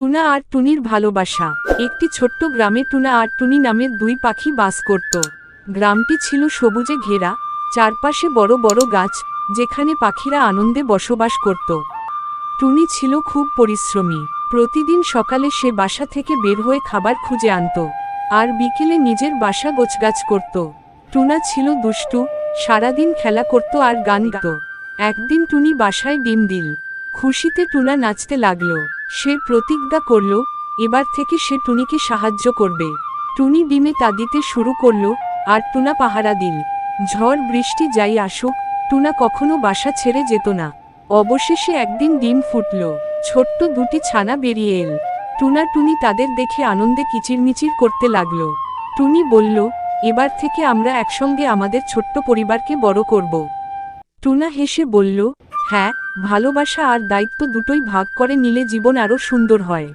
Tuna আর টুনির ভালোবাসা। একটি ছোট্ট গ্রামে টুনা আর টুনি নামের দুই পাখি বাস করত। গ্রামটি ছিল সবুজে ঘেরা, চারপাশে বড় বড় গাছ, যেখানে পাখিরা আনন্দে বসবাস করত। টুনি ছিল খুব পরিশ্রমী। প্রতিদিন সকালে সে বাসা থেকে বের হয়ে খাবার খুঁজে আনত, আর বিকেলে নিজের বাসা গোছগাছ করত। টুনা ছিল দুষ্টু, সারাদিন খেলা করত আর গান গাত একদিন টুনি বাসায় ডিম দিল। খুশিতে টুনা নাচতে লাগল। সে প্রতিজ্ঞা করল, এবার থেকে সে টুনিকে সাহায্য করবে। টুনি ডিমে তা দিতে শুরু করল, আর টুনা পাহারা দিল। ঝড় বৃষ্টি যাই আসুক, টুনা কখনো বাসা ছেড়ে যেত না। অবশেষে একদিন ডিম ফুটল। ছোট্ট দুটি ছানা বেরিয়ে এল। টুনা টুনি তাদের দেখে আনন্দে কিচিরমিচির করতে লাগল। টুনি বলল, এবার থেকে আমরা একসঙ্গে আমাদের ছোট্ট পরিবারকে বড় করব। টুনা হেসে বলল হ্যাঁ ভালোবাসা আর দায়িত্ব দুটোই ভাগ করে নিলে জীবন আরও সুন্দর হয়।